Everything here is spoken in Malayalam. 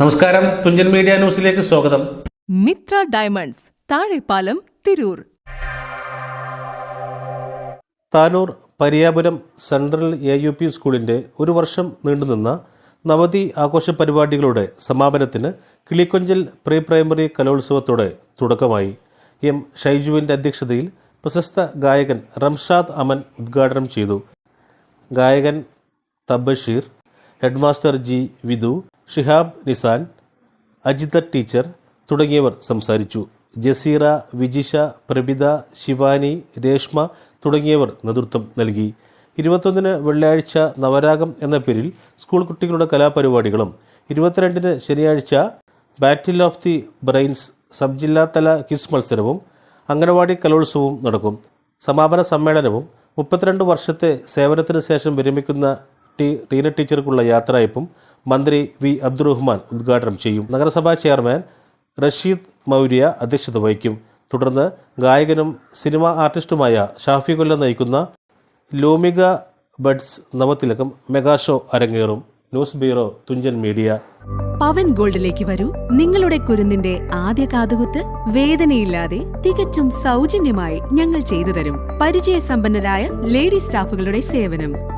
നമസ്കാരം. തുഞ്ചൻ മീഡിയ ന്യൂസിലേക്ക് സ്വാഗതം. Mithra diamonds Thazhepalam Tirur. Tanur Pariyapuram central A U P സ്കൂളിന്റെ ഒരു വർഷം നീണ്ടുനിന്ന നവതി ആഘോഷ പരിപാടികളുടെ സമാപനത്തിന് കിളിക്കൊഞ്ചൽ പ്രീ പ്രൈമറി കലോത്സവത്തോടെ തുടക്കമായി. എം ഷൈജുവിന്റെ അധ്യക്ഷതയിൽ പ്രശസ്ത ഗായകൻ റംഷാദ് അമൻ ഉദ്ഘാടനം ചെയ്തു. ഗായകൻ Thabsheer headmaster G Vidhu Shihab Nisan Ajitha teacher തുടങ്ങിയവർ സംസാരിച്ചു. ജസീറ വിജിഷ പ്രബിത ശിവാനി രേഷ്മ തുടങ്ങിയവർ നേതൃത്വം നൽകി. ഇരുപത്തൊന്നിന് വെള്ളിയാഴ്ച നവരാഗം എന്ന പേരിൽ സ്കൂൾ കുട്ടികളുടെ കലാപരിപാടികളും ഇരുപത്തിരണ്ടിന് ശനിയാഴ്ച battle of the brains sub ജില്ലാതല ക്വിസ് മത്സരവും അംഗനവാടി കലോത്സവവും നടക്കും. സമാപന സമ്മേളനവും മുപ്പത്തിരണ്ട് വർഷത്തെ സേവനത്തിന് ശേഷം വിരമിക്കുന്ന ടി ടീന ടീച്ചർക്കുള്ള യാത്രയപ്പും മന്ത്രി വി അബ്ദുറഹ്മാൻ ഉദ്ഘാടനം ചെയ്യും. നഗരസഭാ ചെയർമാൻ റഷീദ് മൗര്യ അധ്യക്ഷത വഹിക്കും. തുടർന്ന് ഗായകനും സിനിമാ ആർട്ടിസ്റ്റുമായ ഷാഫി കൊല്ല നയിക്കുന്ന Lomika buds Navathilakam mega show അരങ്ങേറും. News bureau Thunchan media. Pavan ഗോൾഡിലേക്ക് വരൂ. നിങ്ങളുടെ കുരുന്നിന്റെ ആദ്യ കാതുകുത്ത് വേദനയില്ലാതെ തികച്ചും സൗജന്യമായി ഞങ്ങൾ ചെയ്തു തരും. പരിചയസമ്പന്നരായ ലേഡി സ്റ്റാഫുകളുടെ സേവനം.